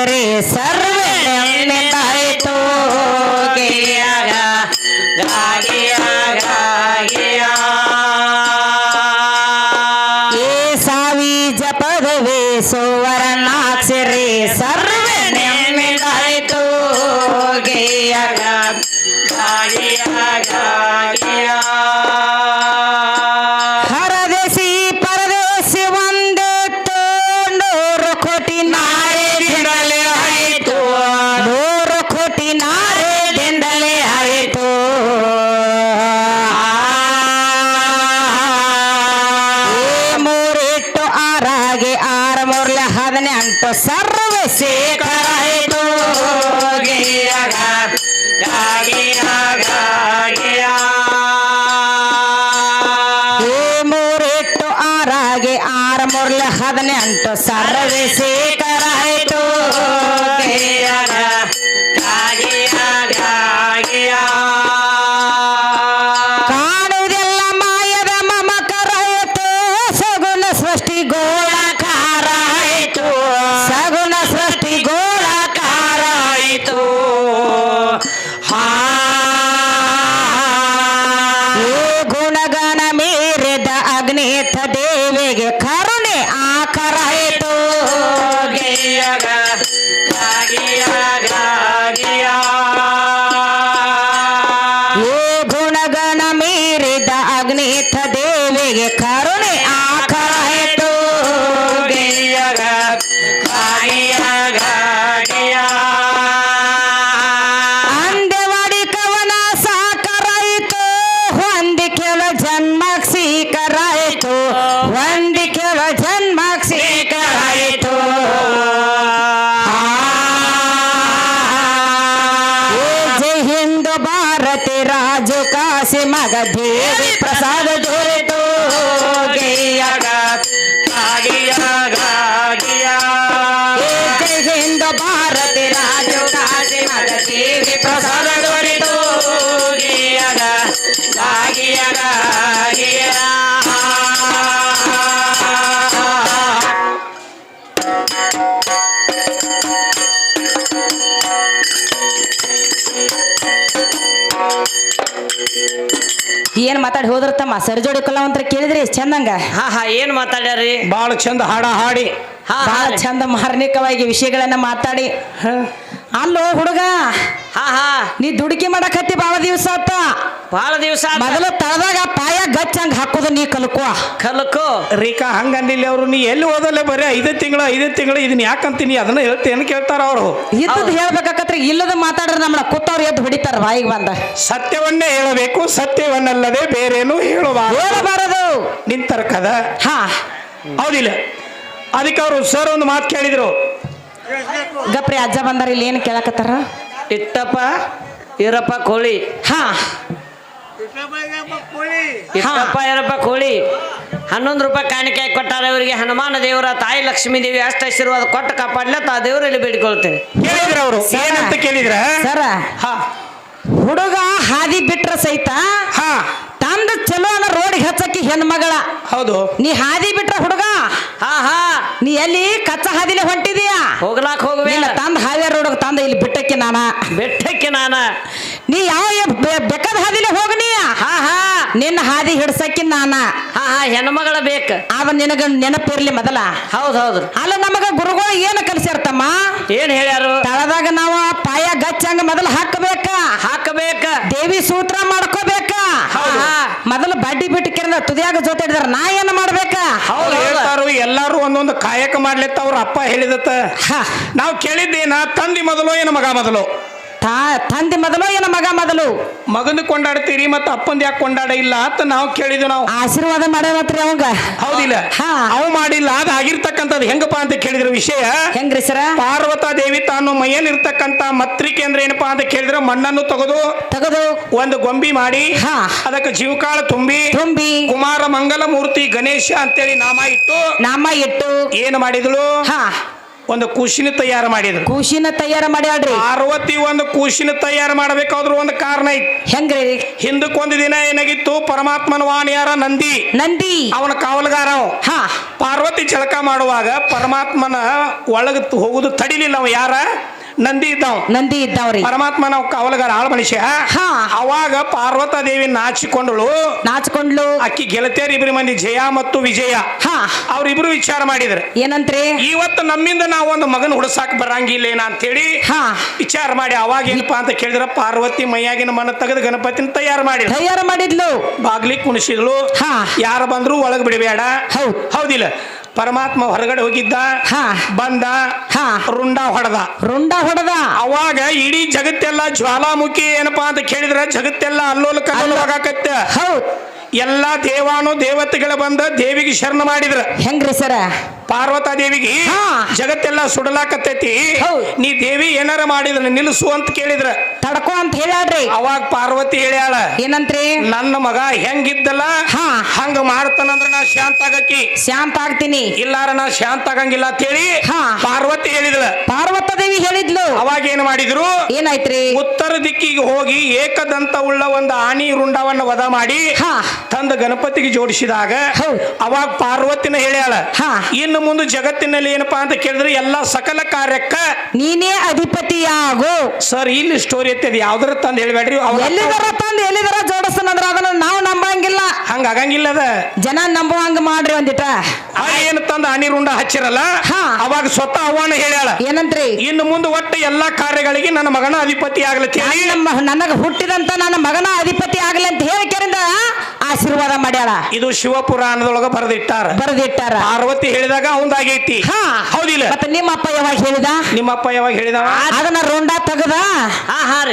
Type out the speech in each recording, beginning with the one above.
ಸೇರಿ. ಸರ್ವೆ ದೇವಿಗೆ ಪ್ರಸಾದ ದೊರೆತು ಗೈಯಾಗ ಏನ್ ಮಾತಾಡಿ ಹೋದ್ರ ತಮ್ಮ? ಸರಿಜೋಡಿ ಕಲಾವಂತರ ಕೇಳಿದ್ರಿ ಚಂದಂಗ ಹಾ ಹಾ ಏನ್ ಮಾತಾಡ್ಯಾರಿ ಬಾಳ ಚಂದ ಹಾಡ ಹಾಡಿ ಹಾ ಬಹಳ ಹಾ ಚಂದ ಮಾರ್ಮಿಕವಾಗಿ ವಿಷಯಗಳನ್ನ ಮಾತಾಡಿ. ಅಲ್ಲೋ ಹುಡುಗ. ಹಾ ಹಾ. ನೀ ದುಡುಕಿ ಮಾಡಕತ್ತಿ ಬಾಳ ದಿವಸ ಆತ. ಬಹಳ ದಿವಸ ಮೊದಲು ತಳದಾಗ ಪಾಯ ಗಚ್ಚ ಹಂಗ ಹಾಕೋದು ನೀ ಕಲ್ಕೋ. ಕಲ್ಕೋ. ಹಂಗ ಅಂದಿಲ್ಲ ಅವರು. ನೀ ಎಲ್ಲಿ ಹೋದಲ್ಲೇ ಬರೀ? ಐದು ತಿಂಗಳು ಐದು ತಿಂಗಳು. ಇದನ್ನ ಯಾಕಂತೀನಿ ಅದನ್ನ ಹೇಳ್ತೇನೆ ಕೇಳ್ತಾರ ಅವರು? ಇದ್ದದ್ ಹೇಳ್ಬೇಕಾಕತ್ರ ಇಲ್ಲದ ಮಾತಾಡ್ರೆ ನಮ್ಮ ಕೂತವ್ರು ಎದ್ದು ಹೊಡಿತಾರ ಬಾಯಿಗೆ ಬಂದ. ಸತ್ಯವನ್ನೇ ಹೇಳಬೇಕು ಸತ್ಯವನ್ನಲ್ಲದೆ ಬೇರೇನು ಹೇಳಬಾರದು ಹೇಳಬಾರದು. ನಿಂತರ ಕದ? ಹಾ. ಹೌದಿಲ್ಲ. ಅದಕ್ಕೆ ಅವರು ಸರ್ ಒಂದು ಮಾತು ಕೇಳಿದ್ರು. ಗಪ್ರಿ ಅಜ್ಜ ಬಂದಾರ ಇಲ್ಲಿ ಏನು ಕೇಳಕತ್ತಾರ? ಇಟ್ಟಪ್ಪ ಇರಪ್ಪ ಕೋಳಿ. ಹಾ. ಇಟ್ಟಪ್ಪ ಇರಪ್ಪ ಕೋಳಿ. ಹನ್ನೊಂದು ರೂಪಾಯಿ ಕಾಣಿಕೆ ಕೊಟ್ಟಾರ ಇವರಿಗೆ. ಹನುಮಾನ ದೇವರ ತಾಯಿ ಲಕ್ಷ್ಮೀ ದೇವಿ ಅಷ್ಟ ಆಶೀರ್ವಾದ ಕೊಟ್ಟು ಕಾಪಾಡ್ಲ ತಾ ದೇವರಲ್ಲಿ ಬೇಡಿಕೊಳ್ತೇನೆ. ಕೇಳಿದ್ರ ಅವರು. ಏನಂತ ಕೇಳಿದ್ರ? ಸರ. ಹಾ. ಹುಡುಗ ಹಾದಿ ಬಿಟ್ರ ಸಹಿತ ಹಾ. ತಂದ ಚಲೋ ಅನ್ನ ರೋಡ್ ಹಚ್ಚಕ್ಕಿ ಹೆಣ್ಮಗಳ. ಹೌದು. ನೀ ಹಾದಿ ಬಿಟ್ರ ಹುಡುಗ. ಹಾ ಹಾ. ನೀ ಎಲ್ಲಿ ಕಚ್ಚ ಹಾದಿಲೆ ಹೊಂಟಿದೀಯಾ? ಹೋಗ್ಲಾಕ್ ಹೋಗ್ಬೇಡ. ಇಲ್ಲ ತಂದ ಹಾದಿ ರೋಡ್ ತಂದ ಇಲ್ಲಿ ಬಿಟ್ಟಕ್ಕೆ ನಾನ. ಬೆಟ್ಟಕ್ಕೆ ನಾನ. ನೀ ಯಾವ ಬೆಕ್ಕದ ಹಾದಿಲೆ ಹೋಗನಿ ಹಾ ಹಾ ನಿನ್ನ ಹಾದಿ ಹಿಡ್ಸಕ್ಕಿ ನಾನ. ಹಾ ಹಾ ಹೆಣ್ಮಗಳ ಬೇಕ. ಆವಾಗ ನಿನಗ ನೆನಪಿರ್ಲಿ ಮೊದಲ. ಹೌದ್ ಹೌದು. ಅಲ್ಲ ನಮಗ ಗುರುಗಳು ಏನು ಕಲಿಸಿರ್ತಮ್ಮ ಏನ್ ಹೇಳ್ಯಾರು? ತಳದಾಗ ನಾವು ಪಾಯ ಗಚ್ಚಂಗ ಮೊದಲು ಹಾಕಬೇಕ. ಹಾಕಬೇಕ. ದೇವಿ ಸೂತ್ರ ಮಾಡ್ಕೋಬೇಕ. ಹೌದು. ಮೊದಲು ಬಡ್ಡಿ ಬಿಟ್ಟು ಕೆರೆದ ತುದಿಯಾಗ ಜೊತೆ ಹಿಡಿದಾರ ನಾ ಏನ್ ಮಾಡ್ಬೇಕ? ಹೌದು. ಹೇಳ್ತಾರು ಎಲ್ಲಾರು ಒಂದೊಂದು ಕಾಯಕ ಮಾಡ್ಲಿತ್ತ ಅವ್ರ ಅಪ್ಪ ಹೇಳಿದತ್ತ. ಹ. ನಾವು ಕೇಳಿದ್ದೇನ ತಂದಿ ಮೊದಲು ಏನು ಮಗ ಮೊದಲು? ತಾ ತಂದೆ ಮೊದಲು ಏನ ಮಗ ಮೊದಲು? ಮಗನ ಕೊಂಡಾಡ್ತೀರಿ ಮತ್ತ ಅಪ್ಪಂದ ಯಾಕೆ ಕೊಂಡಾಡ ಇಲ್ಲ ಅಂತ ನಾವು ಕೇಳಿದ್ವಿ ನಾವು. ಆಶೀರ್ವಾದ ಮಾಡ್ಯಾವತ್ರಿ ಅವಂಗ. ಹೌದಿಲ್ಲ. ಹಾ. ಅವು ಮಾಡಿಲ್ಲ ಅದ ಆಗಿರ್ತಕ್ಕಂಥದ್ದು ಹೆಂಗಪ್ಪ ಅಂತ ಕೇಳಿದ್ರ ವಿಷಯ. ಹೆಂಗ್ರಿ ಸರ? ಪಾರ್ವತಾ ದೇವಿ ತಾನು ಮೈಯಲ್ಲಿರ್ತಕ್ಕಂಥ ಮತ್ರಿಕೆ ಅಂದ್ರೆ ಏನಪ್ಪಾ ಅಂತ ಕೇಳಿದ್ರ ಮಣ್ಣನ್ನು ತೆಗೆದು ತಗದು ಒಂದು ಗೊಂಬಿ ಮಾಡಿ ಹಾ. ಅದಕ್ಕೆ ಜೀವಕಾಳ ತುಂಬಿ ತುಂಬಿ. ಕುಮಾರ ಮಂಗಲ ಮೂರ್ತಿ ಗಣೇಶ ಅಂತೇಳಿ ನಾಮ ಇಟ್ಟು ನಾಮ ಇಟ್ಟು ಏನು ಮಾಡಿದಳು? ಹಾ. ಒಂದು ಕುಶಿನ ತಯಾರು ಮಾಡಿದ್ರು. ಕೂಸಿನ ತಯಾರ ಮಾಡ್ಯಾಳ್ರಿ ಪಾರ್ವತಿ ಒಂದು ಕೂಸಿನ ತಯಾರು ಮಾಡಬೇಕಾದ್ರೂ ಒಂದು ಕಾರಣ ಐತಿ ಹೆಂಗ್ರಿ? ಹಿಂದಕ್ಕೆ ಒಂದು ದಿನ ಏನಾಗಿತ್ತು? ಪರಮಾತ್ಮನ ವಾಣಿಯಾರ ನಂದಿ. ನಂದಿ. ಅವನ ಕಾವಲುಗಾರ ಅವ. ಹಾ. ಪಾರ್ವತಿ ಚಳಕ ಮಾಡುವಾಗ ಪರಮಾತ್ಮನ ಒಳಗ ಹೋಗುದು ತಡಿಲಿಲ್ಲ ಅವ ಯಾರ? ನಂದಿ ಇದ್ದಾವ್ ನಂದಿ ಇದ್ದಾವ್ರಿ. ನಾವು ಕಾವಲಗಾರ ಆಳ್ ಮನುಷ್ಯ. ಹಾ. ಅವಾಗ ಪಾರ್ವತ ದೇವಿ ನಾಚಿಕೊಂಡಳು. ನಾಚ್ಕೊಂಡ್ಲು ಅಕ್ಕಿ ಗೆಳತಿಯರ್ ಇಬ್ರು ಮಂದಿ ಜಯ ಮತ್ತು ವಿಜಯ. ಹಾ. ಅವ್ರಿಬ್ರು ವಿಚಾರ ಮಾಡಿದ್ರು. ಏನಂತ್ರಿ? ಇವತ್ತು ನಮ್ಮಿಂದ ನಾವು ಒಂದು ಮಗನ ಹುಡ್ಸಾಕ್ ಬರಂಗಿಲ್ಲ ಏನ ಅಂತೇಳಿ ಹಾ. ವಿಚಾರ ಮಾಡಿ ಅವಾಗ ಏನಪ್ಪಾ ಅಂತ ಕೇಳಿದ್ರ ಪಾರ್ವತಿ ಮೈಯಾಗಿನ ಮನ ತೆಗೆದು ಗಣಪತಿನ ತಯಾರು ಮಾಡಿ ತಯಾರು ಮಾಡಿದ್ಲು. ಬಾಗ್ಲಿ ಕುಣಿಸಿದ್ಳು. ಹಾ. ಯಾರು ಬಂದ್ರು ಒಳಗ್ ಬಿಡಬೇಡ. ಹೌದ್. ಹೌದಿಲ್ಲ. ಪರಮಾತ್ಮ ಹೊರಗಡೆ ಹೋಗಿದ್ದ ಹಾ. ಬಂದ ಹಾ. ರುಂಡ ಹೊಡೆದ ರುಂಡ ಹೊಡೆದ ಅವಾಗ ಇಡೀ ಜಗತ್ತೆಲ್ಲ ಜ್ವಾಲಾಮುಖಿ ಏನಪ್ಪಾ ಅಂತ ಕೇಳಿದ್ರೆ ಜಗತ್ತೆಲ್ಲ ಅಲ್ಲೋಲ ಕಲ್ಲೋಲಾಗತ್ತ ಹೌದ್ ಎಲ್ಲಾ ದೇವಾನು ದೇವತೆಗಳು ಬಂದ ದೇವಿಗೆ ಶರಣ ಮಾಡಿದ್ರ ಹೆಂಗ್ರಿ ಸರ ಪಾರ್ವತಾ ದೇವಿಗೆ ಹಾ. ಜಗತ್ತೆಲ್ಲ ಸುಡಲಾಕತ್ತೈತಿ ಹೌದ್. ನೀ ದೇವಿ ಏನಾರ ಮಾಡಿದ್ರ ನಿಲ್ಲಿಸು ಅಂತ ಕೇಳಿದ್ರ ತಡ್ಕೊ ಅಂತ ಹೇಳ್ಯಾಳ್ರಿ. ಅವಾಗ ಪಾರ್ವತಿ ಹೇಳ್ಯಾಳ ಏನಂತ್ರಿ? ನನ್ನ ಮಗ ಹೆಂಗಿದ್ದಲ್ಲ ಹಾ. ಹಂಗ ಮಾಡ್ತಾನಂದ್ರ ನಾ ಶಾಂತ ಆಗಕ್ಕಿ ಶಾಂತ ಆಗ್ತೀನಿ. ಇಲ್ಲಾರ ನಾ ಶಾಂತ ಆಗಂಗಿಲ್ಲ ಅಂತೇಳಿ ಹಾ. ಪಾರ್ವತಿ ಹೇಳಿದ್ಲ ಪಾರ್ವತ ದೇವಿ ಹೇಳಿದ್ಲು. ಅವಾಗ ಏನ್ ಮಾಡಿದ್ರು? ಏನಾಯ್ತ್ರಿ? ಉತ್ತರ ದಿಕ್ಕಿಗೆ ಹೋಗಿ ಏಕದಂತ ಉಳ್ಳ ಒಂದು ಆನಿ ರುಂಡವನ್ನ ವಧ ಮಾಡಿ ಹಾ. ತಂದ ಗಣಪತಿಗೆ ಜೋಡಿಸಿದಾಗ ಹೌದ್. ಅವಾಗ ಪಾರ್ವತಿನ ಹೇಳ್ಯಾಳ ಹಾ. ಇನ್ನು ಮುಂದೆ ಜಗತ್ತಿನಲ್ಲಿ ಏನಪ್ಪಾ ಅಂತ ಕೇಳಿದ್ರೆ ಎಲ್ಲಾ ಸಕಲ ಕಾರ್ಯಕ್ಕ ನೀನೇ ಅಧಿಪತಿಯಾಗು. ಸರ್ ಇಲ್ಲಿ ಸ್ಟೋರಿ ಎತ್ತದ ಯಾವ್ದಾರ ತಂದು ಹೇಳ್ಬೇಡ್ರಿ. ಅವ್ರ ಎಲ್ಲಿದರ ತಂದು ಎಲ್ಲಿದರ ಜೋಡಸನಂದ್ರ ಅದನ್ನ ನಾವು ನಂಬಂಗಿಲ್ಲ. ಹಂಗ ಆಗಂಗಿಲ್ಲ ಅದ. ಜನ ನಂಬುವಂಗ ಮಾಡ್ರಿ ಒಂದಿಟ. ಆ ಏನು ತಂದ ಅನಿರುಂಡ ಹಚ್ಚಿರಲ್ಲ? ಹಾ. ಅವಾಗ ಸ್ವತಃ ಅವನ ಹೇಳ್ಯಾಳ. ಏನಂತ್ರಿ? ಇನ್ನು ಮುಂದೆ ಒಟ್ಟು ಎಲ್ಲಾ ಕಾರ್ಯಗಳಿಗೆ ನನ್ನ ಮಗನ ಅಧಿಪತಿ ಆಗ್ಲತ್ತಿ ನಮ್ಮ ನನಗ ಹುಟ್ಟಿದಂತ ನನ್ನ ಮಗನ ಅಧಿಪತಿ ಆಗ್ಲಿ ಅಂತ ಹೇಳಿಕೆರಿಂದ ಆಶೀರ್ವಾದ ಮಾಡ್ಯಾಳ. ಇದು ಶಿವಪುರಾಣದೊಳಗ ಬರೆದಿಟ್ಟಾರ. ಬರೆದಿಟ್ಟಾರ. ಪಾರ್ವತಿ ಹೇಳಿದಾಗ ಅವಂದಾಗೈತಿ. ಹಾ. ಹೌದಿಲ್ಲ? ಮತ್ತೆ ನಿಮ್ಮ ಅಪ್ಪ ಯಾವಾಗ ಹೇಳಿದ? ನಿಮ್ಮಪ್ಪ ಯಾವಾಗ ಹೇಳಿದ ಅದನ್ನ ರುಂಡ ತೆಗದ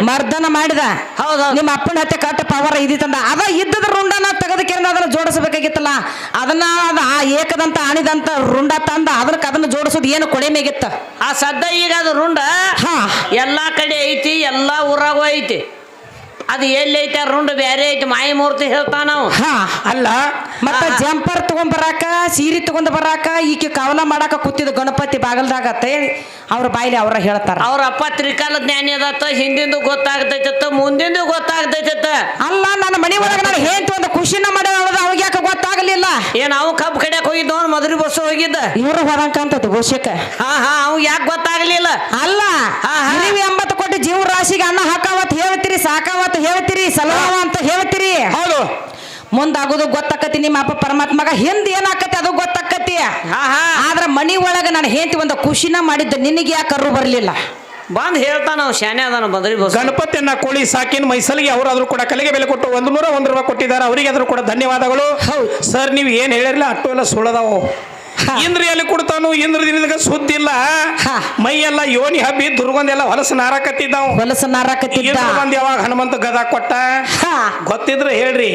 ಮರ್ದನ ಮಾಡಿದ. ಹೌದೌದು ನಿಮ್ಮ ಅಪ್ಪನ ಹತ್ತೆ ಕಟ್ಟ ಪವರ್ ಇದಿತ್ತಂದ ಅದ ಇದ್ದದ ರುಂಡನ ತೆಗೆದಕ್ಕಿಂದ ಅದನ್ನ ಜೋಡಿಸಬೇಕಾಗಿತ್ತಲ್ಲ. ಅದನ್ನ ಅದ ಆ ಏಕದಂತ ಅಣಿದಂತ ರುಂಡ ತಂದ ಅದಕ್ಕೆ ಅದನ್ನ ಜೋಡಿಸೋದು ಏನು ಕೊಡೆ ಮೇಗಿತ್ತ ಆ ಸದ್ದ ಈಗ ಅದು ರುಂಡ ಹಾ. ಎಲ್ಲಾ ಕಡೆ ಐತಿ ಎಲ್ಲಾ ಊರಾಗೂ ಐತಿ. ಅದು ಎಲ್ಲೈತೆ ಐತಿ ಬೇರೆ ಐತೆ ಮಾಯಿ ಮೂರ್ತಿ ಹೇಳ್ತಾನ ನಾವು ಹಾ ಅಲ್ಲ ಮತ್ತ. ಜಂಪರ್ ತಗೊಂಡ್ ಬರಾಕ ಸೀರೆ ತಗೊಂಡ್ ಬರಾಕ ಈಕೆ ಕವಲ ಮಾಡಾಕ ಕೂತಿದ ಗಣಪತಿ ಬಾಗಲ್ದಾಗ ಅಂತ ಹೇಳಿ ಅವ್ರ ಬಾಯಿಲಿ ಅವ್ರ ಹೇಳ್ತಾರ. ಅವ್ರ ಅಪ್ಪ ತ್ರಿಕಾಲ ಜ್ಞಾನಿ ಅದತ್ತ ಹಿಂದಿಂದು ಗೊತ್ತಾಗ್ತೈತತ್ತ ಮುಂದಿಂದು ಗೊತ್ತಾಗ್ತೈತತ್ತ ಅಲ್ಲ ನನ್ನ ಮನೆ ಒಳಗ ನಾನು ಹೇಳ್ತು ಒಂದು ಖುಷಿನ ಮಾಡಿ ಅವಾಗ ಯಾಕೆ ಗೊತ್ತಾಗಲಿಲ್ಲ? ಏನ್ ಅವ್ ಕಬ್ಬು ಕಡೆಯಕ್ ಹೋಗಿದ್ದ ಅವ್ನು ಮದುವೆ ಬಸ್ ಹೋಗಿದ್ದ? ಇವ್ರು ಅಂತೈತಿ ಬಹುಶಃ. ಹಾ ಹಾ ಅವ್ ಯಾಕೆ ಗೊತ್ತಾಗ್ಲಿಲ್ಲ? ಅಲ್ಲ ಎಂಬತ್ತು ಕೋಟಿ ಜೀವ ರಾಶಿಗೆ ಅನ್ನ ಹಾಕಾವತ್ ಹೇಳ್ತೀರಿ ಸಾಕಾವತ್ ಹೇಳ್ತೀರಿ ಸಲವಾವ ಅಂತ ಹೇಳ್ತೀರಿ? ಹೌದು. ಮುಂದಾಗೋದು ಗೊತ್ತಾಕತಿ ನಿಮ್ಮ ಅಪ್ಪ ಪರಮಾತ್ಮಗ. ಹಿಂದ್ ಏನಾಕತಿ ಅದು ಗೊತ್ತಾಕತಿ ಹಾ ಹಾ. ಆದ್ರ ಮನಿ ಒಳಗ ನಾನು ಹೇಳ್ತಿ ಒಂದು ಖುಷಿನ ಮಾಡಿದ್ದು ನಿನಗೆ ಯಾಕೆ ಕರು ಬರಲಿಲ್ಲ? ಬಂದ್ ಹೇಳ್ತಾನ ಅವ್ ಶಾನೆ ಅದಾನ ಬಂದ್ರಿ ಬಸ್. ಗಣಪತಿಯನ್ನ ಕೋಳಿ ಸಾಕಿನ ಮೈಸಲಿಗೆ ಅವರಾದ್ರೂ ಕೂಡ ಕಲೆಗೆ ಬೆಲೆ ಕೊಟ್ಟು ಒಂದು ನೂರ ಒಂದು ರೂಪಾಯಿ ಕೊಟ್ಟಿದ್ದಾರೆ ಅವರಿಗೆ ಆದ್ರೂ ಕೂಡ ಧನ್ಯವಾದಗಳು. ಹೌದು. ಸರ್ ನೀವು ಏನ್ ಹೇಳಿರಲಿಲ್ಲ ಅಟ್ಟು ಎಲ್ಲ ಸುಳ್ಳದಾವು. ಇಂದ್ರ ಎಲ್ಲಿ ಕೊಡ್ತಾನು ಇಂದ್ರ ದಿನದಾಗ ಸುದ್ದಿಲ್ಲ ಮೈ ಎಲ್ಲ ಯೋನಿ ಹಬ್ಬಿ ದುರ್ಗಂದೆಲ್ಲ ಹೊಲಸು ನಾರಾಕತ್ತಿದ್ದಾವು. ಹೊಲಸ ನಾರಾಕತ್ತಿದ್ದ. ಬಂದ್ ಯಾವಾಗ ಹನುಮಂತ ಗದಾ ಕೊಟ್ಟ? ಹಾ. ಗೊತ್ತಿದ್ರೆ ಹೇಳ್ರಿ?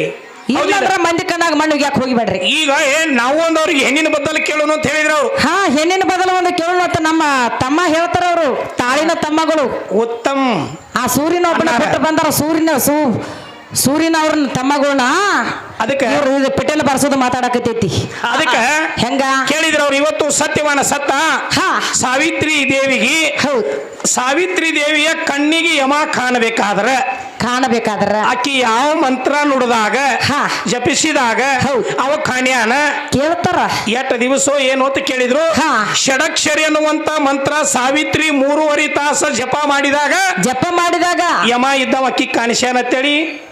ಇಲ್ಲಂದ್ರ ಮಂದಿ ಕಣ್ಣಾಗ ಮಣ್ಣಿಗೆ ಯಾಕೆ ಹೋಗಿಬೇಡ್ರಿ ಈಗ ಏನ್ ನಾವು ಒಂದು ಅವ್ರಿಗೆ ಹೆಣ್ಣಿನ ಬದಲು ಕೇಳೋಣ ಅಂತ ಹೇಳಿದ್ರು ಅವ್ರು. ಹಾ ಹೆಣ್ಣಿನ ಬದಲು ಒಂದು ಕೇಳೋಣ ಅಂತ ನಮ್ಮ ತಮ್ಮ ಹೇಳ್ತಾರ ಅವರು. ತಾಳಿನ ತಮ್ಮಗಳು. ಉತ್ತಮ್. ಆ ಸೂರ್ಯನ ಒಬ್ಬನ. ಬಿಟ್ಟು ಬಂದಾರ. ಸೂರ್ಯನ ಸೂ ಸೂರ್ಯನ ಅವ್ರನ್ನ ತಮ್ಮಗಳನ್ನ ಅದಕ್ಕೆ? ಪೆಟೆಲ್ ಬರ್ಸೋದು ಮಾತಾಡಕತೈತಿ ಅದಕ್ಕೆ? ಹೆಂಗ? ಕೇಳಿದ್ರು ಅವ್ರು ಇವತ್ತು ಸತ್ಯವಾನ ಸತ್ತ? ಹಾ. ಸಾವಿತ್ರಿ ದೇವಿಗೆ ಹೌದು. ಸಾವಿತ್ರಿ ದೇವಿಯ ಕಣ್ಣಿಗೆ ಯಮ ಕಾಣಬೇಕಾದ್ರೆ ಕಾಣಬೇಕಾದ್ರ. ಆಕಿ ಯಾವ ಮಂತ್ರ ನುಡಿದಾಗ ಹಾ. ಜಪಿಸಿದಾಗ ಹೌದ್. ಅವ ಕಾಣ್ಯಾನ? ಕೇಳ್ತಾರ. ಎಟ್ಟು ದಿವಸ ಏನು ಅಂತ ಕೇಳಿದ್ರು. ಹಾ. ಷಡಕ್ಷರಿ ಅನ್ನುವಂತ ಮಂತ್ರ ಸಾವಿತ್ರಿ ಮೂರುವರೆ ತಾಸ ಜಪ ಮಾಡಿದಾಗ ಜಪ ಮಾಡಿದಾಗ ಯಮ ಇದ್ದವ ಅಕ್ಕಿ ಕಾಣಿಸ್ಯಾನ ಅಂತೇಳಿ?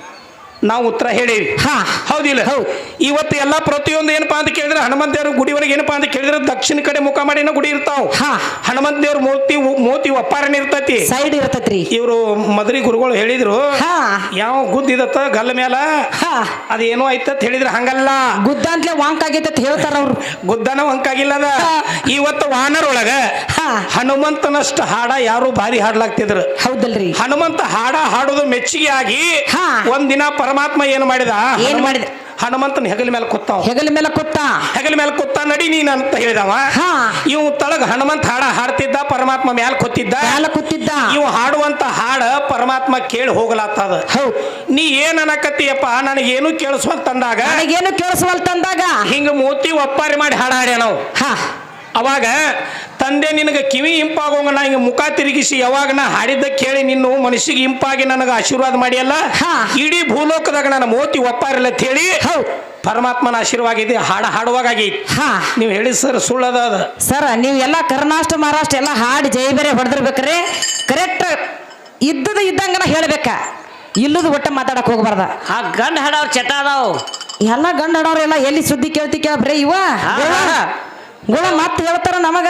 ನಾವು ಉತ್ತರ ಹೇಳಿವಿ. ಹಾ. ಹೌದಿಲ್ಲ? ಹೌದು. ಇವತ್ತು ಎಲ್ಲ ಪ್ರತಿಯೊಂದು ಏನಪ್ಪಾ ಅಂತ ಕೇಳಿದ್ರೆ ಹನುಮಂತ ದೇವ್ರ ಗುಡಿವರೆಗೆ ಏನಪ್ಪಾ ಅಂತ ಕೇಳಿದ್ರೆ ದಕ್ಷಿಣ ಕಡೆ ಮುಖ ಮಾಡಿನ ಗುಡಿ ಇರ್ತಾವ. ಹಾ. ಹನುಮಂತ ದೇವ್ರ ಮೂರ್ತಿ ಮೂರ್ತಿ ಒಪ್ಪಾರಣ ಇರ್ತೈತಿ. ಸೈಡ್ ಇರ್ತೈತಿ ಇವರು ಮದ್ರಿ ಗುರುಗಳು ಹೇಳಿದ್ರು ಹಾ. ಯಾವ ಗುದ್ದಿದತ್ತ ಗಲ್ಲ ಮೇಲ ಹಾ. ಅದೇನೋ ಐತತ್ ಹೇಳಿದ್ರೆ ಹಂಗಲ್ಲ. ಗುದ್ದ ಅಂತಲೇ ವಾಂಕ್ ಆಗೈತೆ ಅಂತ ಹೇಳ್ತಾರ ಅವ್ರು. ಗುದ್ದನ ವಾಂಕಾಗಿಲ್ಲ ಅದ. ಇವತ್ತು ವಾನರೊಳಗ ಹಾ. ಹನುಮಂತನಷ್ಟು ಹಾಡ ಯಾರು ಭಾರಿ ಹಾಡ್ಲಾಗ್ತಿದ್ರು. ಹೌದಲ್ರಿ. ಹನುಮಂತ ಹಾಡ ಹಾಡೋದು ಮೆಚ್ಚುಗೆ ಆಗಿ ಒಂದಿನ ಒಂದಿನ ಪರಮಾತ್ಮ ಏನು ಮಾಡಿದ? ಏನ್ ಮಾಡಿದ? ಹನುಮಂತನ ಹೆಗಲ ಮೇಲೆ ಕುತ್ತ ಹೆಗಲ ಮೇಲೆ ಕೂತ. ಹೆಗಲ ಮೇಲೆ ಕೂತ ನಡಿ ನೀನ್ ಅಂತ ಹೇಳಿದವ. ಹಾ. ಇವ್ ತಳಗ ಹನುಮಂತ ಹಾಡ ಹಾಡ್ತಿದ್ದ ಪರಮಾತ್ಮ ಮ್ಯಾಲ ಕೂತಿದ್ದ. ಮ್ಯಾಲ ಕೂತಿದ್ದ. ಇವ್ ಹಾಡುವಂತ ಹಾಡ ಪರಮಾತ್ಮ ಕೇಳಿ ಹೋಗಲಾತ್ತದ ಹೌದು. ನೀ ಏನ್ ಅನ್ನಕತ್ತೀಯಪ್ಪ ನನಗೇನು ಕೇಳಿಸ್ವಲ್ತಂದಾಗ ಏನು ಕೇಳಿಸ್ವಲ್ ತಂದಾಗ ಹಿಂಗ ಮೂತಿ ಒಪ್ಪಾರಿ ಮಾಡಿ ಹಾಡ ಹಾಡ್ಯ ನಾವು ಹಾ. ಅವಾಗ ತಂದೆ ನಿನಗೆ ಕಿವಿ ಇಂಪಾಗೋಂಗ ನಾ ಹಿಂಗೆ ಮುಖ ತಿರುಗಿಸಿ ಯಾವಾಗ ನಾ ಹಾಡಿದ್ದ ಕೇಳಿ ನಿನ್ನು ಮನಸ್ಸಿಗೆ ಇಂಪಾಗಿ ನನಗೆ ಆಶೀರ್ವಾದ ಮಾಡಿಯಲ್ಲ? ಹಾ. ಇಡೀ ಭೂಲೋಕದಾಗ ನನ್ನ ಮೋತಿ ಒಪ್ಪಾರಿಲ್ಲ ಅಂತ ಹೇಳಿ ಹೌದು. ಪರಮಾತ್ಮನ ಆಶೀರ್ವಾದ ಇದೆ ಹಾಡ ಹಾಡುವಾಗ ಆಗೈತಿ ಹಾ. ನೀವು ಹೇಳಿ ಸರ್ ಸುಳ್ಳದ ಅದ. ಸರ್ ನೀವು ಎಲ್ಲ ಕರ್ನಾಟಕ ಮಹಾರಾಷ್ಟ್ರ ಎಲ್ಲ ಹಾಡಿ ಜೈ ಬೇರೆ ಹೊಡೆದಿರ್ಬೇಕ್ರಿ. ಕರೆಕ್ಟ್ ಇದ್ದದ ಇದ್ದಂಗನ ಹೇಳ್ಬೇಕ. ಇಲ್ಲದ ಒಟ್ಟ ಮಾತಾಡಕ್ ಹೋಗ್ಬಾರ್ದ. ಆ ಗಂಡ ಹಾಡವ್ ಚಟ ಅದಾವು. ಎಲ್ಲ ಗಂಡ ಎಲ್ಲ ಎಲ್ಲಿ ಸುದ್ದಿ ಕೇಳ್ತಿ ಕೇಳ ಬರೇ ಇವ ಗುಳ ಮತ್ತೆ ಹೇಳ್ತಾರ ನಮಗ.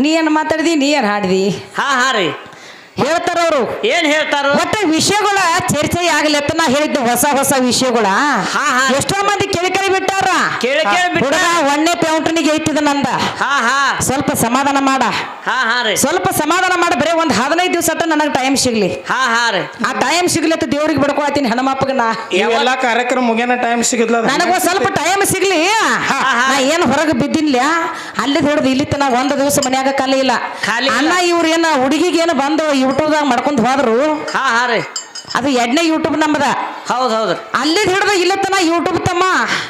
ನೀ ಏನ್ ಮಾತಾಡಿದಿ ನೀ ಏನ್ ಹಾಡಿದಿ? ಹಾ ಹಾ ರೀ. ಹೇಳ್ತಾರ ಅವರು ಏನ್ ಹೇಳ್ತಾರ? ಒಟ್ಟ ವಿಷಯಗಳ ಚರ್ಚೆ ಆಗ್ಲಿ ಅಂತ ನಾ ಹೇಳಿದ್ದೆ ಹೊಸ ಹೊಸ ವಿಷಯಗಳ. ಹಾ, ಹಾ. ಎಷ್ಟೋ ಮಂದಿ ಕೇಳಿ ಕೇಳಿ ಬಿಟ್ಟಾರ ಕೇಳಿ ಕೇಳಿ. ಹುಡುಗ ಒಣ್ಣೆ ಪೌಂಟನಿಗೆ ಐತಿದ ನಂದ. ಹಾ ಹಾ. ಸ್ವಲ್ಪ ಸಮಾಧಾನ ಮಾಡ. ಹಾ ಹಾ ರೀ. ಸ್ವಲ್ಪ ಸಮಾಧಾನ ಮಾಡ ಬರೀ ಒಂದ್ ಹದಿನೈದು ದಿವಸ ನನಗೆ ಟೈಮ್ ಸಿಗ್ಲಿ. ಹಾ ಹಾ ರೀ. ಆ ಟೈಮ್ ಸಿಗ್ಲಿ ಅಂತ ದೇವ್ರಿಗೆ ಬಿಡ್ಕೊಳತೀನಿ ಹನುಮಪ್ಪಗ ನಾ. ಇವೆಲ್ಲ ಕಾರ್ಯಕ್ರಮ ಮುಗಿಯನ ಟೈಮ್ ಸಿಗಲ್ಲ ನನಗ ಸ್ವಲ್ಪ ಟೈಮ್ ಸಿಗ್ಲಿ. ನಾ ಏನ್ ಹೊರಗೆ ಬಿದ್ದಿಲ್ಲ. ಅಲ್ಲಿ ಹಿಡಿದು ಇಲ್ಲಿ ತನ ಒಂದ್ ದಿವಸ ಮನ್ಯಾಗ ಖಾಲಿ ಇಲ್ಲ. ಖಾಲಿ ಇಲ್ಲ. ಅಣ್ಣ ಇವ್ರ ಏನ ಹುಡುಗಿಗೆ ಏನು ಬಂದು ಯೂಟ್ಯೂಬ್ದಾಗ ಮಾಡ್ಕೊಂಡು ಹೋದ್ರು. ಹಾ ಹಾ ರೀ. ಅದು ಎರಡನೇ ಯೂಟ್ಯೂಬ್ ನಮ್ಮದ ಹೌದ್ ಹೌದು. ಅಲ್ಲಿ ಹಿಡ್ದು ಇಲ್ಲ ತನ ಯೂಟ್ಯೂಬ್ ತಮ್ಮ.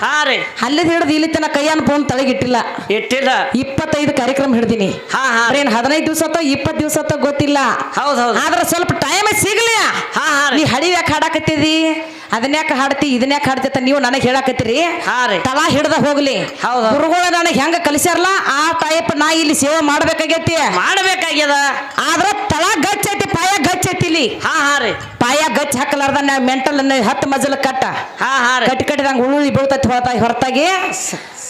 ಹಾ ರೀ. ಅಲ್ಲಿದ್ ಹಿಡ್ದು ಇಲ್ಲಿ ತನ ಕೈಯನ್ ಫೋನ್ ತಳಗಿಟ್ಟಿಲ್ಲ. ಇಟ್ಟಿಲ್ಲ. ಇಪ್ಪತ್ತೈದು ಕಾರ್ಯಕ್ರಮ ಹಿಡ್ದೀನಿ. ಹಾ ಹಾ. ರೀ ಏನ್ ಹದಿನೈದು ದಿವಸ ಅಥವಾ ಇಪ್ಪತ್ತು ದಿವಸ ಅಥವಾ ಗೊತ್ತಿಲ್ಲ. ಹೌದು ಹೌದು. ಆದ್ರೆ ಸ್ವಲ್ಪ ಟೈಮ್ ಸಿಗ್ಲಿ. ಹಾ ಹಾ ನೀ ಹಳಿ ಯಾಕೆ ಹಾಡಾಕತ್ತಿದಿ? ಅದನ್ಯಾಕ ಹಾಡ್ತಿ ಇದನ್ಯಾಕ ಹಾಡ್ತಿ ನೀವು ನನಗೆ ಹೇಳಾಕತ್ತೀರಿ. ಹಾ ರೀ. ತಲಾ ಹಿಡ್ದ ಹೋಗ್ಲಿ. ಹೌದು. ಹೌದ್. ಗುರುಗಳು ನನಗೆ ಹೆಂಗ ಕಲಿಸ್ಯಾರಲ್ಲ ಆ ಟೈಪ್ ನಾ ಇಲ್ಲಿ ಸೇವೆ ಮಾಡ್ಬೇಕಾಗೈತಿ. ಮಾಡ್ಬೇಕಾಗ್ಯದ. ಆದ್ರ ತಳ ಗಚ್ಚ ಐತಿ ಪಾಯ ಗಚ್ಚ ಐತಿ ಇಲ್ಲಿ. ಹಾ ಹಾ ರೀ. ಪಾಯ ಗಚ್ಚ ಹಾಕಲಾರ್ದ ನಾ ಮೆಂಟಲ್ ಹತ್ತು ಮಜಲ್ ಕಟ್ಟ. ಹಾ ಹಾ ರೀ. ಕಟ್ಟಿ ಕಟ್ಟಿದಂಗ ಉಳುಳಿ ಬೀಳ್ತೈತಿ ಹೊರತಾಗಿ. ಹೊರತಾಗಿ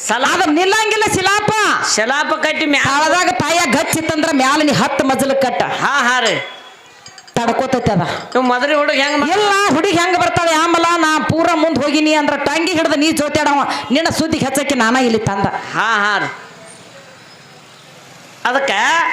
ಸಲಾದ ನಿಲ್ಲಂಗಿಲ್ಲ ಶಿಲಾಪ. ಶಲಾಪ ಕಟ್ಟಿ ಮ್ಯಾ ತಾಳದಾಗ ಪಾಯ ಗಚ್ಚ ಇತ್ತಂದ್ರ ಮ್ಯಾಲ ನೀ ಹತ್ತು ಮಜಲ್ ಕಟ್ಟ. ಹಾ ಹಾ ರೀ. ತಡ್ಕೋತೈತಿ ಅದ. ಮದ್ರಿ ಹುಡುಗ ಹೆಂಗ್ ಮಾ- ಇಲ್ಲ ಹುಡುಗಿ ಹೆಂಗ ಬರ್ತಾಳೆ ಆಮಲ ನಾ ಪೂರ ಮುಂದ್ ಹೋಗಿನಿ ಅಂದ್ರ ಟಂಗಿ ಹಿಡ್ದ ನೀ ಜೋತ್ಯಾಡವ. ನಿನ್ನ ಸುದ್ದಿ ಹೆಚ್ಚಕ್ಕೆ ನಾನ ಇಲ್ಲಿ ತಂದ. ಹಾ ಹಾ ರೀ. ಅದಕ್ಕ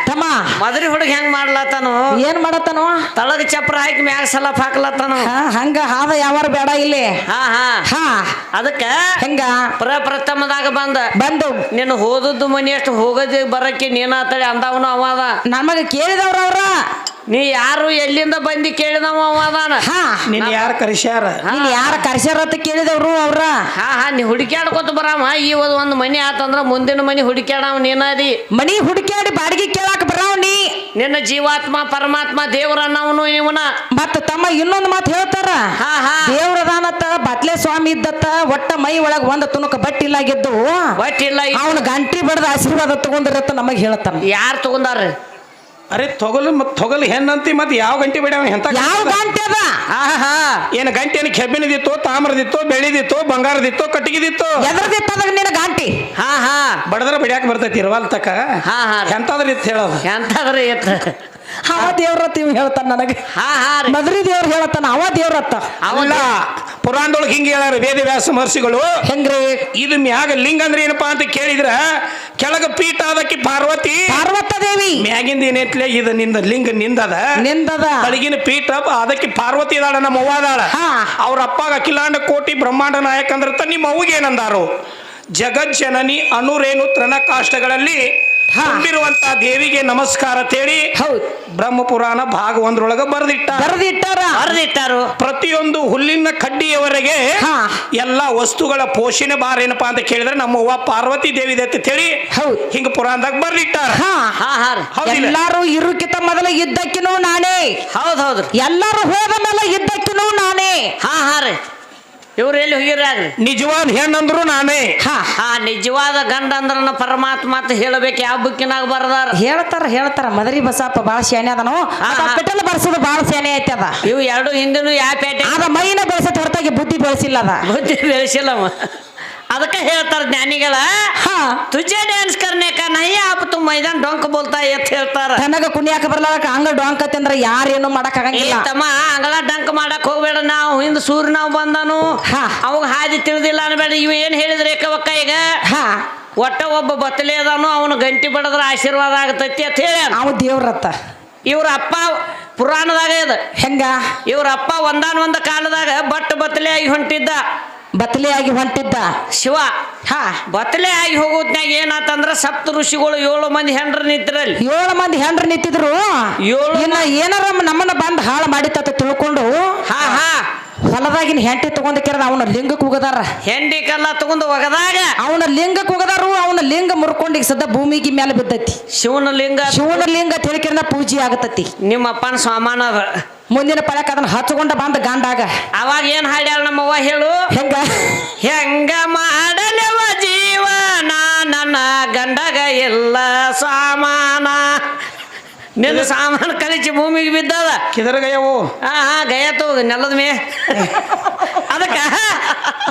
ತಮ್ಮ. ಮದ್ರಿ ಹುಡುಗ ಹೆಂಗ್ ಮಾಡ್ಲತ್ತಾನು? ಏನ್ ಮಾಡತ್ತಾನು? ತಳಗ ಚಪ್ರ ಹಾಕಿ ಮ್ಯಾಗ ಸಲಪ್ ಹಾಕ್ಲತ್ತಾನು? ಹಂಗ ಹಾದ ಯಾವಾರ ಬೇಡ ಇಲ್ಲಿ. ಹಾ ಹಾ. ಹಾ. ಅದಕ್ಕ ಹೆಂಗ? ಪ್ರಪ್ರಥಮದಾಗ ಬಂದ. ಬಂದು. ನೀನು ಹೋದದ್ದು ಮನಿ ಅಷ್ಟು ಹೋಗೋದು ಬರಕ್ಕೆ ನೀನಾತಳಿ ಅಂದವನು ಅವ ಅದ. ನಮಗ ಕೇಳಿದವ್ರ ಅವ್ರ. ನೀ ಯಾರು ಎಲ್ಲಿಂದ ಬಂದಿ ಕೇಳಿದವ ಅವ ಅದಾನ? ಹಾ. ನಿನ್ನ ಯಾರು ಕರೆಸ್ಯಾರ? ನೀನ್ ಯಾರ ಕರ್ಸ್ಯಾರ ಅಂತ ಕೇಳಿದವ್ರು ಅವ್ರ. ಹಾ ಹಾ ನೀ ಹುಡುಕ್ಯಾಡ್ಕೊತ ಬರಾಮ. ಈ ಒಂದ್ ಒಂದು ಮನಿ ಆತಂದ್ರ ಮುಂದಿನ ಮನಿ ಹುಡುಕ್ಯಾಡವ ನೀನದಿ. ಮನಿ ಹುಡುಕ್ಯಾಡಿ ಬಾಡಿಗೆ ಕೇಳಾಕ ಬರಾವ್ ನೀ. ನಿನ್ನ ಜೀವಾತ್ಮ ಪರಮಾತ್ಮ ದೇವ್ರ ಅನ್ನವನು ಇವನ. ಮತ್ತ ತಮ್ಮ ಇನ್ನೊಂದು ಮಾತು ಹೇಳ್ತಾರ. ಹಾ ಹಾ. ದೇವ್ರದಾನತ್ತ ಬತ್ಲೆ ಸ್ವಾಮಿ ಇದ್ದತ್ತ ಒಟ್ಟ ಮೈ ಒಳಗ ಒಂದ ತುಣುಕ ಬಟ್ಟಿಲ್ಲಾಗಿದ್ದು ಒಟ್ಟಿಲ್ಲ ಅವನು ಗಂಟಿ ಬಡದ ಆಶೀರ್ವಾದ ತಗೊಂಡಿರತ್ತ ನಮಗ್ ಹೇಳ್ತಾನ. ಯಾರು ತಗೊಂಡಾರ ಅರೆ ತೊಗಲು ಮತ್ ತೊಗಲು ಹೆಣ್ಣಂತಿ ಮತ್ತೆ ಯಾವ ಗಂಟೆ ಬಿಡ್ಯಾವ ಎಂತ ಯಾವ ಗಂಟೆ? ಅದ? ಹಾ ಹಾ ಏನು ಗಂಟೆ ಏನು ಕೆಬ್ಬಿನದಿತ್ತು ತಾಮ್ರದಿತ್ತು ಬೆಳಿದಿತ್ತು ಬಂಗಾರದಿತ್ತು ಕಟ್ಟಿಗೆದಿತ್ತು? ಎದ್ರದಿತ್ತದಾಗ ನಿನ್ನ ಗಂಟಿ. ಹಾ ಹಾ. ಬಡದ್ರ ಬಿಡ್ಯಾಕ ಬರ್ತೈತಿ ಇರವಲ್ ತಕ. ಹಾ ಹಾ. ಎಂತಾದ್ರಿ ಇತ್ತು ಹೇಳೋದು. ಎಂತದ್ರಿ ಇತ್ತು. ಅವ ದೇವ್ರ ಇವ್ ಹೇಳ್ತಾನ ನನಗೆ. ಹಾ ಹಾ ಮದ್ರಿ ದೇವ್ರ ಹೇಳತ್ತಾನ ಅವ ದೇವ್ರತ್ತ ಅವಲ್ಲ ಪುರಾಣದೊಳಗೆ ಹಿಂಗೆ ಹೇಳ್ಯಾರ ವೇದ ವ್ಯಾಸ ಮಹರ್ಷಿಗಳು. ಹೆಂಗ್ರಿ? ಇದು ಮ್ಯಾಗ ಲಿಂಗ ಅಂದ್ರೆ ಏನಪ್ಪಾ ಅಂತ ಕೇಳಿದ್ರ ಕೆಳಗ ಪೀಠ ಅದಕ್ಕೆ ಪಾರ್ವತಿ. ಪಾರ್ವತ ಮ್ಯಾಗಿಂದ ಏನೈತ್ಲೆ ಇದು ನಿಂದ ಲಿಂಗ ನಿಂದದ ನಿಂದದ ಅಡಿಗಿನ ಪೀಠ ಅದಕ್ಕೆ ಪಾರ್ವತಿ ಇದಾಳ ನಮ್ಮ ಅವ್ವ ಅದಾಳ ಹಾ. ಅವ್ರ ಅಪ್ಪಾಗ ಅಖಿಲಾಂಡ ಕೋಟಿ ಬ್ರಹ್ಮಾಂಡ ನಾಯಕ ಅಂದ್ರತ ನಿಮ್ಮ ಅವ್ಗೆ ಏನಂದಾರು ಜಗಜ್ಜನನಿ ಅನುರೇನು ತೃಣ ಕಾಷ್ಟಗಳಲ್ಲಿ. ತುಂಬಿರುವಂತ ದೇವಿಗೆ ನಮಸ್ಕಾರ ತೇಳಿ ಹೌದು. ಬ್ರಹ್ಮ ಪುರಾಣ ಭಾಗ ಒಂದ್ರೊಳಗ ಬರೆದಿಟ್ಟ. ಬರೆದಿಟ್ಟಾರ? ಬರೆದಿಟ್ಟಾರು. ಪ್ರತಿಯೊಂದು ಹುಲ್ಲಿನ ಕಡ್ಡಿಯವರೆಗೆ ಹಾ. ಎಲ್ಲ ವಸ್ತುಗಳ ಪೋಷಣೆ ಬಾರ ಏನಪ್ಪಾ ಅಂತ ಕೇಳಿದ್ರೆ ನಮ್ಮ ಅವ್ವ ಪಾರ್ವತಿ ದೇವಿ ಅಂತ ಹೇಳಿ ಹೌದ್. ಹಿಂಗ ಪುರಾಣದಾಗ ಬರ್ದಿಟ್ಟಾರ. ಎಲ್ಲಾರು ಇರುಕಿತ ಮೊದಲ ಇದ್ದಕ್ಕಿನೂ ನಾನೇ. ಹೌದ್ ಹೌದ್ರಿ ಎಲ್ಲಾರು ಹೋದ ಮೇಲೆ ಇದ್ದಕ್ಕಿನೂ ನಾನೇ. ಹಾ ಹಾ ರೀ. ಇವ್ರು ಎಲ್ಲಿ ಹೋಗಿರಾಗ್ರಿ ನಿಜವಾದ ಹೆಣ್ಣಂದ್ರು ನಾನೇ. ಹಾ. ಹಾ ನಿಜವಾದ ಗಂಡ ಅಂದ್ರ ಪರಮಾತ್ಮ ಅಂತ ಹೇಳಬೇಕು ಯಾವ ಬುಕ್ಕಿನಾಗ ಬರದಾರ? ಹೇಳ್ತಾರ ಹೇಳ್ತಾರ. ಮದರಿ ಬಸಪ್ಪ ಬಾಳ ಶಾನೆ ಅದನು. ಹಾ, ಬರ್ಸದ ಬಾಳ ಶಾನೆ ಐತಿ ಅದ. ಇವು ಎರಡು ಹಿಂದಿನೂ ಯಾವ ಪೇಟೆ? ಅದ ಮೈನ ಬೆಳೆಸತ್ ಹೊರತಾಗಿ ಬುದ್ಧಿ ಬೆಳೆಸಿಲ್ಲ ಅದ. ಬುದ್ಧಿ ಬೆಳೆಸಿಲ್ಲವ. ಅದಕ್ಕೆ ಹೇಳ್ತಾರ ಜ್ಞಾನಿಗಳ ಹಾ. ತುಜೆ ಡ್ಯಾನ್ಸ್ ಕರ್ನೇಕ ನೈ ಆಪ್ ತು ಮೈದಾನ್ ಡೊಂಕ್ ಬೋಲ್ತಾ ಎತ್ ಹೇಳ್ತಾರ. ನನಗ ಕುಣಿಯಾಕ ಬರ್ಲಾಕ ಹಂಗ ಡೊಂಕ್ ಅಂದ್ರ ಯಾರೇನು ಮಾಡಕ್ ಆಗಂಗಿಲ್ಲ. ತಮ್ಮ ಅಂಗಳ ಡಂಕ್ ಮಾಡಕ್ ಹೋಗ್ಬೇಡ ನಾವು ಹಿಂದ್ ಸೂರ್ಯ ನಾವು ಬಂದನು. ಹಾ. ಅವಾಗ ಹಾದಿ ತಿಳಿದಿಲ್ಲ ಅನ್ಬೇಡ ಇವ ಏನ್ ಹೇಳಿದ್ರೆ ಕವಕ್ಕ ಈಗ? ಹಾ. ಒಟ್ಟ ಒಬ್ಬ ಬತ್ತಲೆ ಅದಾನು ಅವನು ಗಂಟಿ ಬಡದ್ರ ಆಶೀರ್ವಾದ ಆಗತೈತಿ ಅಂತ ಹೇಳಿ ಅವ ದೇವ್ರತ್ತ. ಇವ್ರ ಅಪ್ಪ ಪುರಾಣದಾಗ ಇದೆ. ಹೆಂಗ? ಇವ್ರ ಅಪ್ಪ ಒಂದಾನ ಒಂದ ಕಾಲದಾಗ ಬಟ್ ಬತ್ತಲೆ ಆಗಿ ಹೊಂಟಿದ್ದ. ಬತ್ಲೆ ಆಗಿ ಹೊಂಟಿದ್ದ. ಶಿವ ಹಾ. ಬತ್ತಲೆ ಆಗಿ ಹೋಗೋದ್ನಾಗ ಏನಾತಂದ್ರ ಸಪ್ತ ಋಷಿಗಳು ಏಳು ಮಂದಿ ಹೆಂಡ್ರ ನಿಂತಿರಲ್ಲಿ ಏಳು ಮಂದಿ ಹೆಂಡ್ರ ನಿಂತಿದ್ರು. ಏಳು ಇನ್ನ ಏನಾರ ನಮ್ಮನ್ನ ಬಂದ್ ಹಾಳು ಮಾಡಿತ್ತ ತಿಳ್ಕೊಂಡು ಹಾ ಹಾ. ಹೊಲದಾಗಿನ ಹೆಂಡಿ ತಗೊಂಡ್ ಅವನ ಲಿಂಗಕ್ಕೆ ಹೋಗದಾರ ಹೆಂಡಿ ಕಲ್ಲ ತಗೊಂಡು ಒಗದಾಗ. ಅವನ ಲಿಂಗಕ್ಕೆ ಹೋಗದಾರು ಅವನ ಈಗ ಸದ್ದ ಭೂಮಿಗೆ ಮೇಲೆ ಬಿದ್ದೈತಿ. ಶಿವನ ಲಿಂಗ ಶಿವನ ಲಿಂಗ ಪೂಜೆ ಆಗತೈತಿ. ನಿಮ್ಮ ಅಪ್ಪನ ಸಾಮಾನ ಅದ. ಮುಂದಿನ ಪಳಕ ಅದನ್ನ ಹಚ್ಕೊಂಡ ಬಂದ ಗಂಡಾಗ. ಅವಾಗ ಏನ್ ಹಾಡ್ಯಾಳ ನಮ್ಮವ್ವ ಹೇಳು? ಹೆಂಗ? ಹೆಂಗ ಮಾಡಲೆವ ಜೀವನ ನನ್ನ ಗಂಡಗ ಎಲ್ಲ ಸಾಮಾನ ನಿನ್ನ ಸಾಮಾನು ಕಲಿಸಿ ಭೂಮಿಗೆ ಬಿದ್ದದ. ಕಿದರಗಯವು ಹಾ ಹಾ ಗಯತು ನೆಲದ ಮೇ. ಅದಕ್ಕ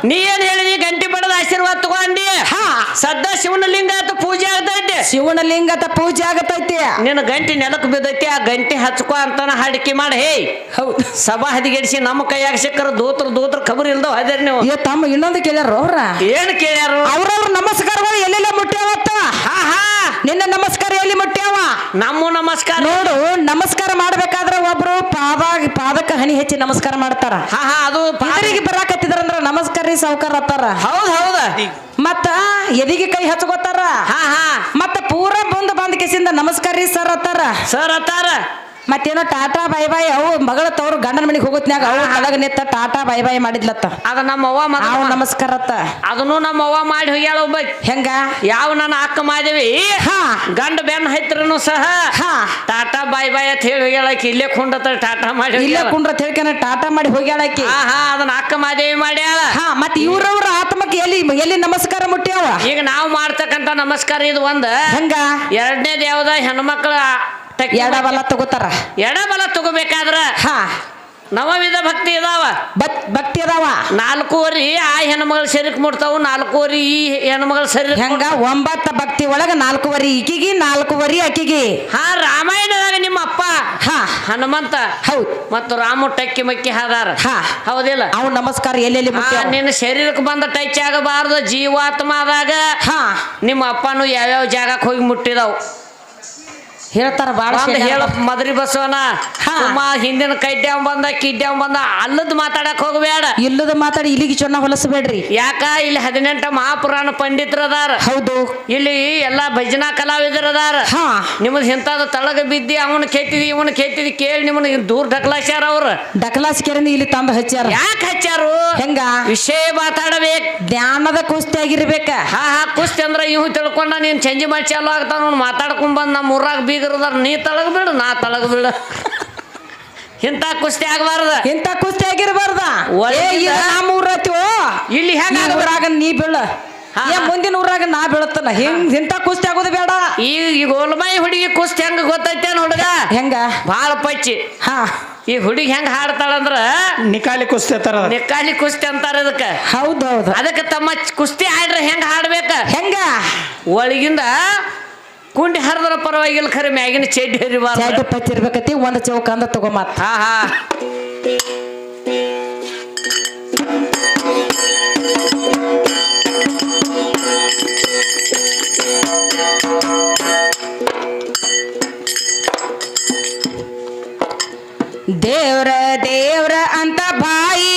ನೀ ಏನ್ ಹೇಳಿದಿ? ಗಂಟಿ ಬಡದ ಆಶೀರ್ವಾದ ತಗೊಂಡಿ. ಹಾ. ಸದ್ದ ಶಿವನ ಲಿಂಗ ಆತ ಪೂಜೆ ಆಗ್ತೈತಿ. ಶಿವನ ಲಿಂಗದ ಪೂಜೆ ಆಗತೈತಿ. ನಿನ್ನ ಗಂಟಿ ನೆಲಕ್ಕೆ ಬಿದ್ದೈತಿ ಆ ಗಂಟಿ ಹಚ್ಕೊ ಅಂತಾನ ಹಾಡಿಕೆ ಮಾಡಿ. ಹೇ ಹೌದು. ಸಭಾ ಹದಿಗೆಡಿಸಿ ನಮ್ಮ ಕೈಯಾಗ ಸಿಕ್ಕರ ದೂತ್ರ ದೂತ್ರ ಖಬರ್ ಇಲ್ದವ್ ಹದಿರ್ ನೀವು? ತಮ್ಮ ಇನ್ನೊಂದು ಕೇಳ್ಯಾರ ಅವ್ರ? ಏನ್ ಕೇಳ್ಯಾರು ಅವ್ರವ್ರ ನಮಸ್ಕಾರಗಳು ಎಲ್ಲೆಲ್ಲ ಮುಟ್ಟಿ ಹಾ ನಿನ್ನ ನಮಸ್ಕಾರ ಎಲ್ಲಿ ಮುಟ್ಟ್ಯಾವ? ನಮ್ಮ ನಮಸ್ಕಾರ. ನೋಡು ನಮಸ್ಕಾರ ಮಾಡ್ಬೇಕಾದ್ರೆ ಒಬ್ರು ಪಾದ ಪಾದಕ್ಕೆ ಹನಿ ಹೆಚ್ಚಿ ನಮಸ್ಕಾರ ಮಾಡ್ತಾರ. ಹಾ ಹಾ ಅದು ಪಾದರಿಗೆ ಬರಾಕತ್ತಿದ್ರಂದ್ರ ನಮಸ್ಕಾರ ರೀ ಸಾವುಕಾರ ಅತ್ತಾರ. ಹೌದ್ ಹೌದ. ಮತ್ತ ಎದಿಗೆ ಕೈ ಹಚ್ಕೋತಾರ. ಹಾ ಹಾ. ಮತ್ತ ಪೂರ ಬಂದ್ ಬಂದ್ ಕೆಸಿಂದ ನಮಸ್ಕಾರ ರೀ ಸರ್ ಅತ್ತಾರ. ಸರ್ ಅತ್ತಾರ. ಮತ್ತೇನೋ ಟಾಟಾ ಬೈ ಬೈ ಅವು ಮಗಳ ತವ್ರು ಗಂಡನ ಮನೆಗೆ ಹೋಗುತ್ನ್ಯಾಗ ಅವು ಕೆಳಗ ನಿತ್ತ ಟಾಟಾ ಬೈ ಬೈ ಮಾಡಿದ್ಲತ್ತ. ಅದ ನಮ್ಮ ಅವ್ವ ಮಗ ಅವ್ ನಮಸ್ಕಾರ ಅತ್ತ ಅದನ್ನು ನಮ್ಮ ಅವ್ವ ಮಾಡಿ ಹೋಗ್ಯಾಳ ಒಬ್ಬ. ಹೆಂಗ? ಯಾವ ನನ್ನ ಅಕ್ಕ ಮಾದೇವಿ ಹಾ. ಗಂಡ ಬೆನ್ ಹೈತ್ರನು ಸಹ. ಹಾ. ಟಾಟಾ ಬಾಯ್ ಬಾಯ್ ಅಂತ ಹೇಳಿ ಹೋಗ್ಯಾಳ ಆಕಿ. ಇಲ್ಲೇ ಕುಂಡತ ಟಾಟಾ ಮಾಡಿ ಇಲ್ಲೇ ಹೋಗ್ಯಾಳ. ಕುಂಡ್ರ ಟಾಟಾ ಮಾಡಿ ಹೋಗ್ಯಾಳಕಿ ಹಾ ಹಾ ಅದನ್ನ ಅಕ್ಕ ಮಾದೇವಿ ಮಾಡ್ಯಾಳ. ಹಾ ಮತ್ ಇವ್ರವ್ರ ಆತ್ಮಕ್ಕೆ ಎಲ್ಲಿ ಎಲ್ಲಿ ನಮಸ್ಕಾರ ಮುಟ್ಟ್ಯಾವ ಈಗ ನಾವು ಮಾಡ್ತಕ್ಕಂತ ನಮಸ್ಕಾರ ಇದು ಒಂದ್. ಹೆಂಗ? ಎರಡನೇದು ಯಾವ್ದ ಹೆಣ್ಮಕ್ಳ ಎಡಬಲ ತಗೋತಾರ. ಎಡಬಲ ತಗೋಬೇಕಾದ್ರ ಹಾ. ನವವಿಧ ಭಕ್ತಿ ಇದಾವ. ಬತ್ ಭಕ್ತಿ ಇದಾವ ನಾಲ್ಕೂವರಿ ಆ ಹೆಣ್ಮಗಳ ಶರೀರಕ್ಕೆ ಮುಟ್ತಾವು ನಾಲ್ಕೂವರಿ ಈ ಹೆಣ್ಮಗಳ ಶರೀರ ಹೆಂಗ? ಒಂಬತ್ತ ಭಕ್ತಿ ಒಳಗ ನಾಲ್ಕೂವರಿ ಈಕಿಗಿ ನಾಲ್ಕೂವರಿ ಅಕ್ಕಿಗಿ ಹಾ ರಾಮಾಯಣದಾಗ ನಿಮ್ಮ ಅಪ್ಪ ಹಾ. ಹನುಮಂತ ಹೌದು. ಮತ್ತು ರಾಮ ಟಕ್ಕಿ ಮಕ್ಕಿ ಹಾದಾರ. ಹಾ. ಹೌದಿಲ್ಲ? ಅವ್ ನಮಸ್ಕಾರ ಎಲ್ಲೆಲ್ಲಿ ನಿನ್ನ ಶರೀರಕ್ಕೆ ಬಂದ ಟಚ್ ಆಗಬಾರ್ದು ಜೀವಾತ್ಮ ಆದಾಗ ಹಾ. ನಿಮ್ಮ ಅಪ್ಪನು ಯಾವ್ಯಾವ ಜಾಗಕ್ಕೆ ಹೋಗಿ ಮುಟ್ಟಿದಾವ್? ಹೇಳ್ತಾರ ಬಾಳ ಹೇಳ ಮದ್ರಿ ಬಸವನ. ಹಿಂದಿನ ಕೈಡ್ಯಾವ್ ಬಂದ ಕಿಡ್ಯಾವ್ ಬಂದ ಅಲ್ಲದ ಮಾತಾಡಕ್ ಹೋಗಬೇಡ ಇಲ್ಲದ ಮಾತಾಡಿ ಇಲ್ಲಿಗೆ ಚೊನ್ನ ಹೊಲಸಬೇಡ್ರಿ. ಯಾಕ? ಇಲ್ಲಿ ಹದಿನೆಂಟ ಮಹಾಪುರಾಣ ಪಂಡಿತರ ಅದಾರ ಹೌದು. ಇಲ್ಲಿ ಎಲ್ಲಾ ಭಜನಾ ಕಲಾವಿದರದಾರ. ನಿಮ್ಮದು ಇಂಥದ್ದು ತಳಗ ಬಿದ್ದಿ ಅವನು ಕೆತ್ತಿದಿ ಇವನ್ ಕೆತ್ತಿದಿ ಕೇಳಿ ನಿಮ್ಮನ್ನ ದೂರ ಡಕ್ಲಾಸ್ಯಾರ ಅವ್ರ. ಡಕಲಾಸ್ ಕೆರೆ ಇಲ್ಲಿ ತಂದು ಹಚ್ಚಾರ ಯಾಕೆ ಹಚ್ಚಾರು ಹೆಂಗ? ವಿಷಯ ಮಾತಾಡಬೇಕು. ಜ್ಞಾನದ ಕುಸ್ತಿ ಆಗಿರ್ಬೇಕ. ಹಾ ಹಾ ಕುಸ್ತಿ ಅಂದ್ರ ಇವ್ ತಿಳ್ಕೊಂಡ ನೀನ್ ಚಂಜಿ ಮಾಡಿ ಚಾಲು ಆಗ್ತಾವ ಮಾತಾಡ್ಕೊಂಡ್ ಬಂದ್ ನಮ್ಮ ಊರಾಗ ಬೀಗರದಾರ ನೀ ತಳಗ ಬಿಡು ನಾ ತಳಗ ಬಿಡು ಇಂಥ ಕುಸ್ತಿ ಆಗಬಾರ್ದ. ಇಂತ ಕುಸ್ತಿ ಆಗಿರ್ಬಾರ್ದ. ಇಲ್ಲಿ ಹೆಂಗ ಊರಾಗ ನೀ ಬೀಳ. ಏ ಮುಂದಿನ ಊರಾಗ ನಾ ಬೀಳತ್ತಲ್ಲ ಹಿಂಗ್ ಇಂತ ಕುಸ್ತಿ ಆಗೋದು ಬೇಡ. ಈ ಈ ಗೋಲ್ಮಾಯಿ ಹುಡುಗಿ ಕುಸ್ತಿ ಹೆಂಗ ಗೊತ್ತೈತೆ ಹುಡುಗ? ಹೆಂಗ? ಭಾಳ ಪಚ್ಚಿ. ಹಾ. ಈ ಹುಡುಗಿ ಹೆಂಗ ಹಾಡ್ತಾಳಂದ್ರ? ನಿಕಾಲಿ ಕುಸ್ತಿ ಅಂತಾರ ನಿಕಾಲಿ ಕುಸ್ತಿ ಅಂತಾರ ಇದಕ್ಕ. ಹೌದು ಹೌದು. ಅದಕ್ಕೆ ತಮ್ಮ ಕುಸ್ತಿ ಆಡ್ರ ಹೆಂಗ ಹಾಡ್ಬೇಕ? ಹೆಂಗ? ಒಳಗಿಂದ ಕುಂಡಿ ಹರಿದ್ರ ಪರವಾಗಿಲ್ಲ ಖರೆ ಮ್ಯಾಗಿನ ಚೆಡ್ಡಿ ಹರಿಬಾರ್ದು. ಚಾಟಿ ಪಚ್ಚಿರ್ಬೇಕತಿ ಒಂದ್ ಚೌಕ ಅಂದ ತಗೋ ಮತ್ ಹಾ ಹಾ. ದೇವ್ರ ದೇವ್ರ ಅಂತ ಬಾಯಿ